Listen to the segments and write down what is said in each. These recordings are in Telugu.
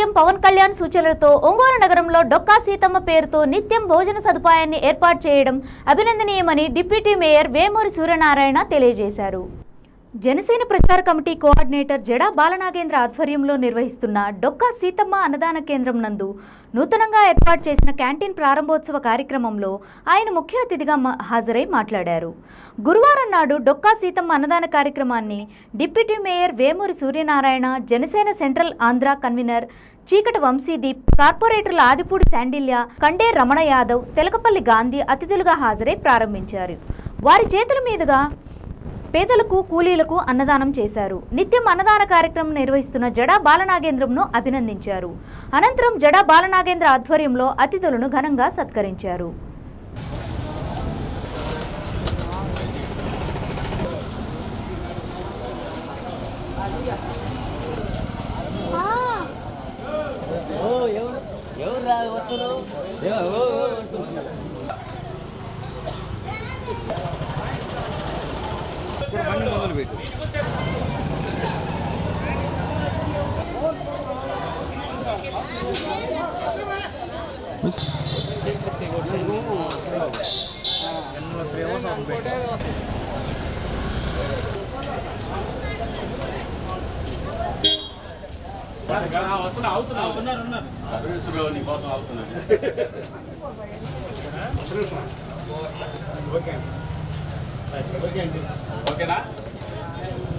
సీఎం పవన్ కళ్యాణ్ సూచనలతో ఒంగోలు నగరంలో డొక్కా సీతమ్మ పేరుతో నిత్యం భోజన సదుపాయాన్ని ఏర్పాటు చేయడం అభినందనీయమని డిప్యూటీ మేయర్ వేమూరి సూర్యనారాయణ తెలియజేశారు. జనసేన ప్రచార కమిటీ కోఆర్డినేటర్ జడా బాలనాగేంద్ర ఆధ్వర్యంలో నిర్వహిస్తున్న డొక్కా సీతమ్మ అన్నదాన కేంద్రం నందు నూతనంగా ఏర్పాటు చేసిన క్యాంటీన్ ప్రారంభోత్సవ కార్యక్రమంలో ఆయన ముఖ్య అతిథిగా హాజరై మాట్లాడారు. గురువారం నాడు డొక్కా సీతమ్మ అన్నదాన కార్యక్రమాన్ని deputy mayor Vemuri Suryanarayana Janasena central Andhra convenor Cheekati Vamsideep కార్పొరేటర్ల Adipudi Shandilya Kande Ramana Yadav Telakapalli Gandhi అతిథులుగా హాజరై ప్రారంభించారు. వారి చేతుల మీదుగా పేదలకు కూలీలకు అన్నదానం చేశారు. నిత్యం అన్నదాన కార్యక్రమం నిర్వహిస్తున్న జడా బాలనాగేంద్రంను అభినందించారు. అనంతరం జడా బాలనాగేంద్ర ఆధ్వర్యంలో అతిథులను ఘనంగా సత్కరించారు. ఓ ఎవరు? ఎవరు రా వస్తున్నారు ఎవరు ఓ, ఓ, వస్తున్నారు. వస్తున్నా అవుతున్నా ఉన్నారు ఉన్నారు సర్వీసులో నీ కోసం అవుతున్నాను ఓకేనా?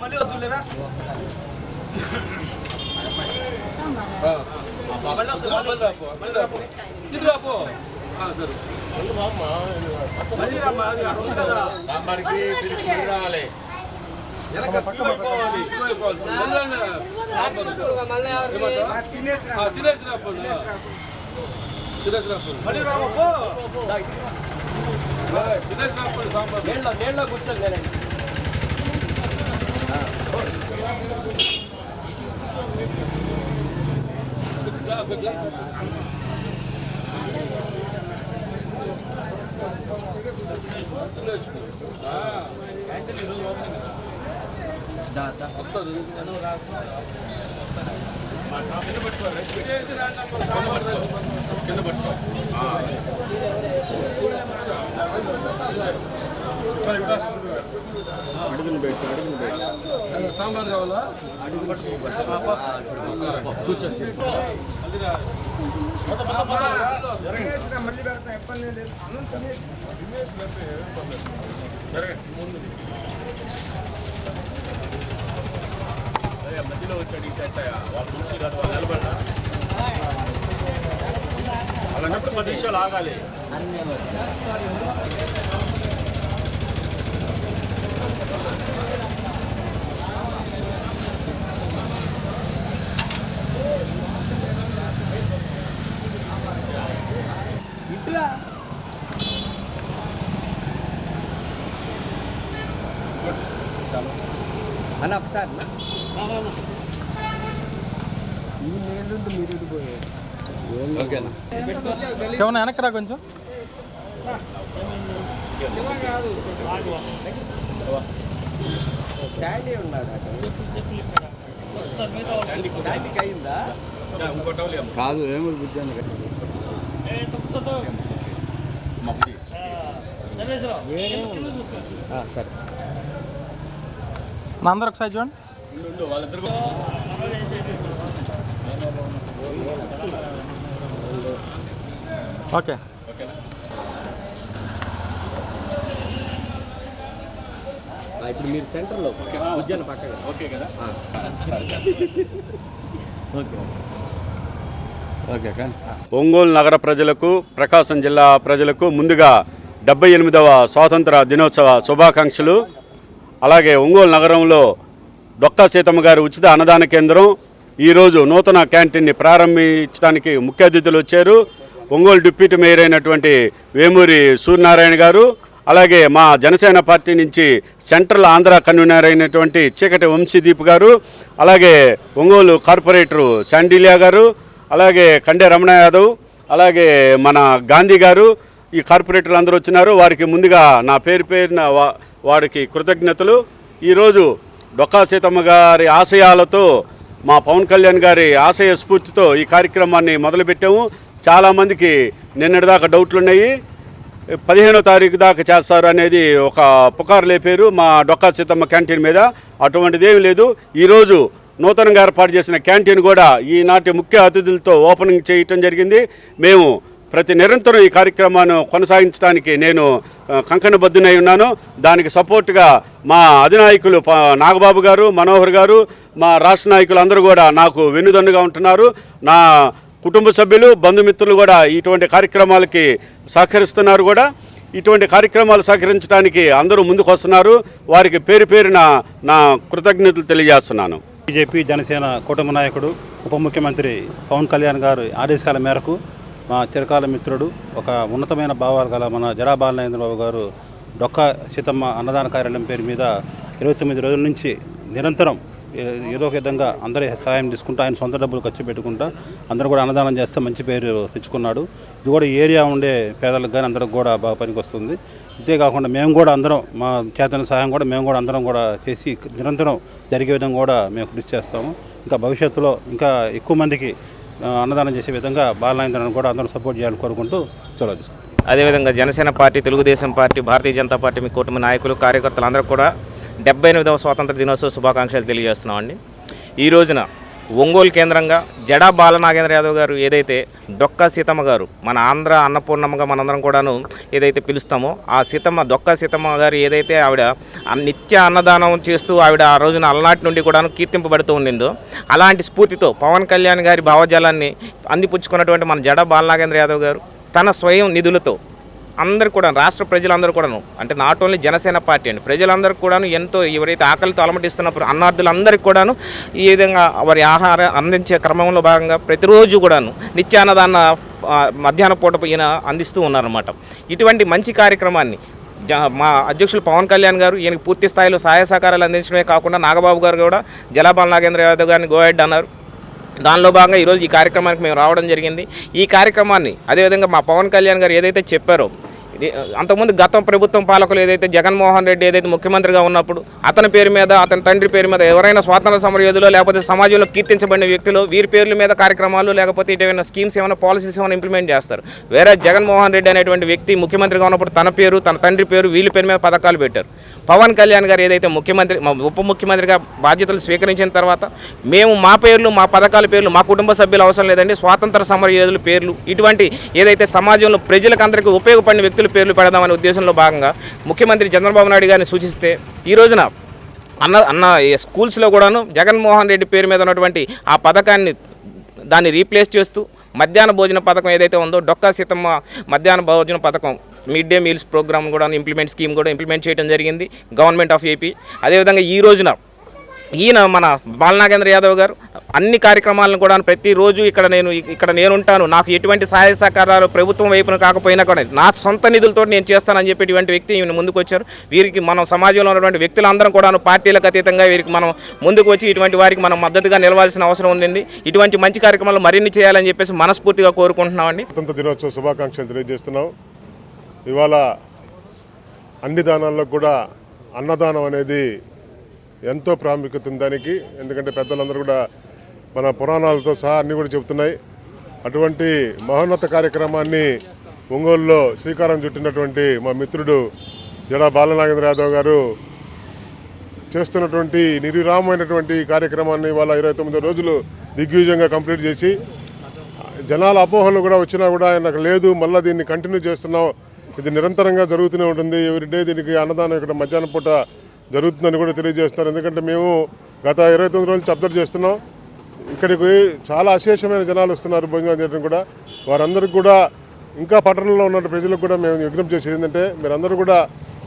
మళ్ళీ వద్దులేరా మళ్ళీ మళ్ళీ రాపో ఇది రాపో సరే మళ్ళీ రామ్మా అది అక్కడ ఉంది కదా సాంబార్కి తిరిగి రావాలి తినేసి రాపో తినేసి రాపో మళ్ళీ సాంబార్ నీళ్ళ నీళ్ళ కూర్చొని తినండి. దా, బిడ్డ. తినేసి. ఆ, వస్తారు. తినేసి రండి అమ్మ, సాంబార్ రైస్. కింద పట్టుకో సాంబార్ కావాలా అదే మధ్యలో వచ్చి అడిగితే ఎట్టాయా? వాళ్ళ మనిషి కాదు వాళ్ళు నిలబడ్డా అలాంటప్పుడు పది నిమిషాలు ఆగాలి అన్న ఒకసారి అన్న. ఈ నీళ్ళుండి మీరు ఇడిపోయారు శివన వెనక్కి రా కొంచెం. ఉన్నాడు? కాదు ఏమి బుద్ధి సరే. నా అందరు ఒకసారి చూడండి. ఓకే. ఇప్పుడు మీరు సెంటర్లో ఉద్యాన పక్కన ఓకే కదా? ఓకే. కానీ ఒంగోలు నగర ప్రజలకు ప్రకాశం జిల్లా ప్రజలకు ముందుగా డెబ్బై ఎనిమిదవ స్వాతంత్ర దినోత్సవ శుభాకాంక్షలు. అలాగే ఒంగోలు నగరంలో డొక్కా సీతమ్మ గారి ఉచిత అన్నదాన కేంద్రం ఈరోజు నూతన క్యాంటీన్ని ప్రారంభించడానికి ముఖ్య అతిథులు వచ్చారు. ఒంగోలు డిప్యూటీ మేయర్ అయినటువంటి వేమూరి సూర్యనారాయణ గారు అలాగే మా జనసేన పార్టీ నుంచి సెంట్రల్ ఆంధ్ర కన్వీనర్ అయినటువంటి చీకటి వంశీదీప్ గారు అలాగే ఒంగోలు కార్పొరేటరు శాండిలియా గారు అలాగే కండే రమణ యాదవ్ అలాగే మన గాంధీ గారు ఈ కార్పొరేటర్లు అందరూ వచ్చినారు. వారికి ముందుగా నా పేరు పేరున వారికి కృతజ్ఞతలు. ఈరోజు డొక్కా సీతమ్మ గారి ఆశయాలతో మా పవన్ కళ్యాణ్ గారి ఆశయ స్ఫూర్తితో ఈ కార్యక్రమాన్ని మొదలుపెట్టాము. చాలామందికి నిన్నటిదాకా డౌట్లు ఉన్నాయి పదిహేనో తారీఖు దాకా చేస్తారు అనేది ఒక పుకారు లేపారు మా డొక్కా సీతమ్మ క్యాంటీన్ మీద. అటువంటిది ఏమి లేదు. ఈరోజు నూతనంగా ఏర్పాటు చేసిన క్యాంటీన్ కూడా ఈనాటి ముఖ్య అతిథులతో ఓపెనింగ్ చేయటం జరిగింది. మేము ప్రతి నిరంతరం ఈ కార్యక్రమాన్ని కొనసాగించడానికి నేను ఆ, కంకణబద్దునై ఉన్నాను. దానికి సపోర్ట్గా మా అధినాయకులు నాగబాబు గారు మనోహర్ గారు మా రాష్ట్ర నాయకులు అందరూ కూడా నాకు వెన్నుదన్నుగా ఉంటున్నారు. నా కుటుంబ సభ్యులు బంధుమిత్రులు కూడా ఇటువంటి కార్యక్రమాలకి సహకరిస్తున్నారు కూడా. ఇటువంటి కార్యక్రమాలు సహకరించడానికి అందరూ ముందుకు వస్తున్నారు వారికి పేరు పేరున నా కృతజ్ఞతలు తెలియజేస్తున్నాను. బీజేపీ జనసేన కుటుంబ నాయకుడు ఉప ముఖ్యమంత్రి పవన్ కళ్యాణ్ గారు ఆదేశాల మేరకు మా చిరకాల మిత్రుడు ఒక ఉన్నతమైన భావాలు గల మన జడా బాలనేంద్రబాబు గారు డొక్క సీతమ్మ అన్నదాన కార్యాలయం పేరు మీద ఇరవై తొమ్మిది రోజుల నుంచి నిరంతరం ఏదో ఒక విధంగా అందరి సహాయం తీసుకుంటూ ఆయన సొంత డబ్బులు ఖర్చు పెట్టుకుంటా అందరూ కూడా అన్నదానం చేస్తే మంచి పేరు తెచ్చుకున్నాడు. ఇది కూడా ఈ ఏరియా ఉండే పేదలకు కానీ అందరికి కూడా బాగా పనికి వస్తుంది అంతేకాకుండా మేము కూడా అందరం మా చేతన సహాయం కూడా మేము కూడా అందరం కూడా చేసి నిరంతరం జరిగే విధంగా కూడా మేము కృషి చేస్తాము. ఇంకా భవిష్యత్తులో ఇంకా ఎక్కువ మందికి అన్నదానం చేసే విధంగా బాలనాయంద్రను కూడా అందరూ సపోర్ట్ చేయాలని కోరుకుంటూ సెలవు అదేవిధంగా Janasena party Telugu Desam party Bharatiya Janata party మీ కూటమి నాయకులు కార్యకర్తలు అందరూ కూడా డెబ్బై ఎనిమిదవ స్వాతంత్ర దినోత్సవ శుభాకాంక్షలు తెలియజేస్తున్నామండి. ఈ రోజున ఒంగోలు కేంద్రంగా జడా బాలనాగేంద్ర యాదవ్ గారు ఏదైతే డొక్కా సీతమ్మ గారు మన ఆంధ్ర అన్నపూర్ణమ్మగా మనందరం కూడాను ఏదైతే పిలుస్తామో ఆ సీతమ్మ డొక్కా సీతమ్మ గారు ఏదైతే ఆవిడ నిత్య అన్నదానం చేస్తూ ఆవిడ ఆ రోజున అలనాటి నుండి కూడాను కీర్తింపబడుతూ ఉండిందో అలాంటి స్ఫూర్తితో పవన్ కళ్యాణ్ గారి భావజాలాన్ని అందిపుచ్చుకున్నటువంటి మన జడా బాలనాగేంద్ర యాదవ్ గారు తన స్వయం నిధులతో అందరు కూడా రాష్ట్ర ప్రజలందరూ కూడాను అంటే నాట్ ఓన్లీ జనసేన పార్టీ అండి ప్రజలందరూ కూడాను ఎంతో ఎవరైతే ఆకలితో అలమటిస్తున్నప్పుడు అన్నార్థులందరికీ కూడాను ఈ విధంగా వారి ఆహారం అందించే క్రమంలో భాగంగా ప్రతిరోజు కూడాను నిత్యాన్నదాన మధ్యాహ్న పూట ఈయన అందిస్తూ ఉన్నారన్నమాట. ఇటువంటి మంచి కార్యక్రమాన్ని జ- మా అధ్యక్షులు పవన్ కళ్యాణ్ గారు ఈయనకి పూర్తి స్థాయిలో సహాయ సహకారాలు అందించడమే కాకుండా నాగబాబు గారు కూడా జలాబాల నాగేంద్ర యాదవ్ గారిని గోహెడ్ అన్నారు. దానిలో భాగంగా ఈరోజు ఈ కార్యక్రమానికి మేము రావడం జరిగింది. ఈ కార్యక్రమాన్ని అదేవిధంగా మా పవన్ కళ్యాణ్ గారు ఏదైతే చెప్పారో అంతకుముందు గత ప్రభుత్వం పాలకులు ఏదైతే జగన్మోహన్ రెడ్డి ఏదైతే ముఖ్యమంత్రిగా ఉన్నప్పుడు అతని పేరు మీద అతని తండ్రి పేరు మీద ఎవరైనా స్వాతంత్ర సమరయోధులు లేకపోతే సమాజంలో కీర్తించబడిన వ్యక్తులు వీరి పేర్ల మీద కార్యక్రమాలు లేకపోతే ఇటువంటి స్కీమ్స్ ఏమైనా పాలసీస్ ఏమైనా ఇంప్లిమెంట్ చేస్తారు. వేరే జగన్మోహన్ రెడ్డి అనేటువంటి వ్యక్తి ముఖ్యమంత్రిగా ఉన్నప్పుడు తన పేరు తన తండ్రి పేరు వీళ్ళ పేరు మీద పథకాలు పెట్టారు. పవన్ కళ్యాణ్ గారు ఏదైతే ముఖ్యమంత్రి మా ఉప ముఖ్యమంత్రిగా బాధ్యతలు స్వీకరించిన తర్వాత మేము మా పేర్లు మా పథకాల పేర్లు మా కుటుంబ సభ్యులు అవసరం లేదండి స్వాతంత్ర సమరయోధుల పేర్లు ఇటువంటి ఏదైతే సమాజంలో ప్రజలకు అందరికీ ఉపయోగపడిన వ్యక్తులు పేర్లు పెడదామనే ఉద్దేశంలో భాగంగా ముఖ్యమంత్రి చంద్రబాబు నాయుడు గారిని సూచిస్తే ఈ రోజున అన్న అన్న స్కూల్స్లో కూడాను జగన్మోహన్ రెడ్డి పేరు మీద ఉన్నటువంటి ఆ పథకాన్ని దాన్ని రీప్లేస్ చేస్తూ మధ్యాహ్న భోజన పథకం ఏదైతే ఉందో డొక్కా సీతమ్మ మధ్యాహ్న భోజన పథకం మిడ్ డే మీల్స్ ప్రోగ్రామ్ కూడా ఇంప్లిమెంట్ స్కీమ్ కూడా ఇంప్లిమెంట్ చేయడం జరిగింది గవర్నమెంట్ ఆఫ్ ఏపీ. అదేవిధంగా ఈ రోజున ఈయన మన బాలనాగేంద్ర యాదవ్ గారు అన్ని కార్యక్రమాలను కూడా ప్రతిరోజు ఇక్కడ నేను ఇక్కడ నేను ఉంటాను నాకు ఎటువంటి సహాయ సహకారాలు ప్రభుత్వం వైపున కాకపోయినా కూడా నా సొంత నిధులతో నేను చేస్తానని చెప్పేటువంటి వ్యక్తి ఈయన ముందుకు వచ్చారు వీరికి మనం సమాజంలో ఉన్నటువంటి వ్యక్తులందరం కూడా పార్టీలకు అతీతంగా వీరికి మనం ముందుకు వచ్చి ఇటువంటి వారికి మనం మద్దతుగా నిలవాల్సిన అవసరం ఉంది ఇటువంటి మంచి కార్యక్రమాలు మరిన్ని చేయాలని చెప్పేసి మనస్ఫూర్తిగా కోరుకుంటున్నామండి. స్వతంత్ర దినోత్సవ శుభాకాంక్షలు తెలియజేస్తున్నాం. ఇవాళ అన్ని దానాల్లో కూడా అన్నదానం అనేది ఎంతో ప్రాముఖ్యత ఉంది దానికి. ఎందుకంటే పెద్దలందరూ కూడా మన పురాణాలతో సహా అన్నీ కూడా చెబుతున్నాయి. అటువంటి మహోన్నత కార్యక్రమాన్ని ఒంగోలులో శ్రీకారం చుట్టినటువంటి మా మిత్రుడు జడా బాలనాగేంద్ర యాదవ్ గారు చేస్తున్నటువంటి నిరురామైనటువంటి కార్యక్రమాన్ని వాళ్ళ ఇరవై తొమ్మిది రోజులు దిగ్విజయంగా కంప్లీట్ చేసి జనాల అపోహలు కూడా వచ్చినా కూడా నాకు లేదు మళ్ళీ దీన్ని కంటిన్యూ చేస్తున్నాం. ఇది నిరంతరంగా జరుగుతూనే ఉంటుంది. ఎవ్రీడే దీనికి అన్నదానం ఇక్కడ మధ్యాహ్నం పూట జరుగుతుందని కూడా తెలియజేస్తున్నారు. ఎందుకంటే మేము గత ఇరవై తొమ్మిది రోజులు అబ్జర్వ్ చేస్తున్నాం. ఇక్కడికి చాలా అశేషమైన జనాలు వస్తున్నారు భోజనం చేయడం కూడా. వారందరికీ కూడా ఇంకా పట్టణంలో ఉన్న ప్రజలకు కూడా మేము విజ్ఞప్తి చేసేది ఏంటంటే మీరందరూ కూడా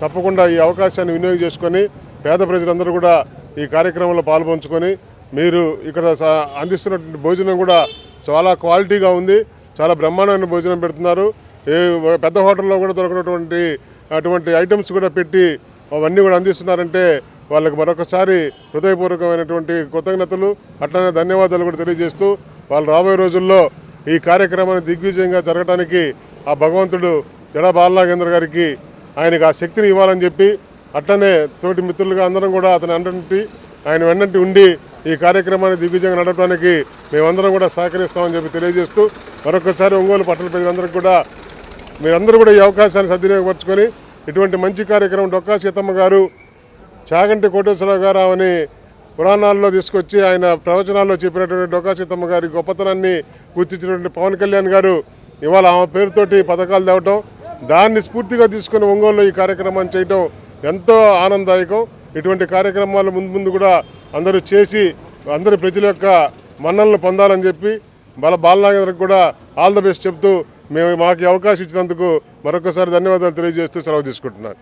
తప్పకుండా ఈ అవకాశాన్ని వినియోగం చేసుకొని పేద ప్రజలందరూ కూడా ఈ కార్యక్రమంలో పాల్పంచుకొని మీరు ఇక్కడ అందిస్తున్నటువంటి భోజనం కూడా చాలా క్వాలిటీగా ఉంది. చాలా బ్రహ్మాండమైన భోజనం పెడుతున్నారు. ఏ పెద్ద హోటల్లో కూడా దొరకనటువంటి అటువంటి ఐటమ్స్ కూడా పెట్టి అవన్నీ కూడా అందిస్తున్నారంటే వాళ్ళకి మరొకసారి హృదయపూర్వకమైనటువంటి కృతజ్ఞతలు అట్లనే ధన్యవాదాలు కూడా తెలియజేస్తూ వాళ్ళు రాబోయే రోజుల్లో ఈ కార్యక్రమాన్ని దిగ్విజయంగా జరగడానికి ఆ భగవంతుడు జడ బాలనాగేంద్ర గారికి ఆయనకు ఆ శక్తిని ఇవ్వాలని చెప్పి అట్లనే తోటి మిత్రులుగా అందరం కూడా అతని అంటి ఆయన వెన్నంటి ఉండి ఈ కార్యక్రమాన్ని దిగ్విజయంగా నడపడానికి మేమందరం కూడా సహకరిస్తామని చెప్పి తెలియజేస్తూ మరొకసారి ఒంగోలు పట్టణ ప్రజలందరికీ కూడా మీరందరూ కూడా ఈ అవకాశాన్ని సద్వినియోగపరచుకొని ఇటువంటి మంచి కార్యక్రమం డొక్కా సీతమ్మ గారు చాగంటి కోటేశ్వరరావు గారు ఆమెని పురాణాల్లో తీసుకొచ్చి ఆయన ప్రవచనాల్లో చెప్పినటువంటి డొక్కా సీతమ్మ గారి గొప్పతనాన్ని గుర్తించినటువంటి పవన్ కళ్యాణ్ గారు ఇవాళ ఆమె పేరుతోటి పథకాలు తేవటం దాన్ని స్ఫూర్తిగా తీసుకుని ఒంగోలులో ఈ కార్యక్రమాన్ని చేయటం ఎంతో ఆనందదాయకం. ఇటువంటి కార్యక్రమాలు ముందు ముందు కూడా అందరూ చేసి అందరి ప్రజల యొక్క మన్నలను పొందాలని చెప్పి బాల బాలనాగేంద్రకు కూడా ఆల్ ద బెస్ట్ చెప్తూ మేము మాకు అవకాశం ఇచ్చినందుకు మరొకసారి ధన్యవాదాలు తెలియజేస్తూ సెలవు తీసుకుంటున్నాను.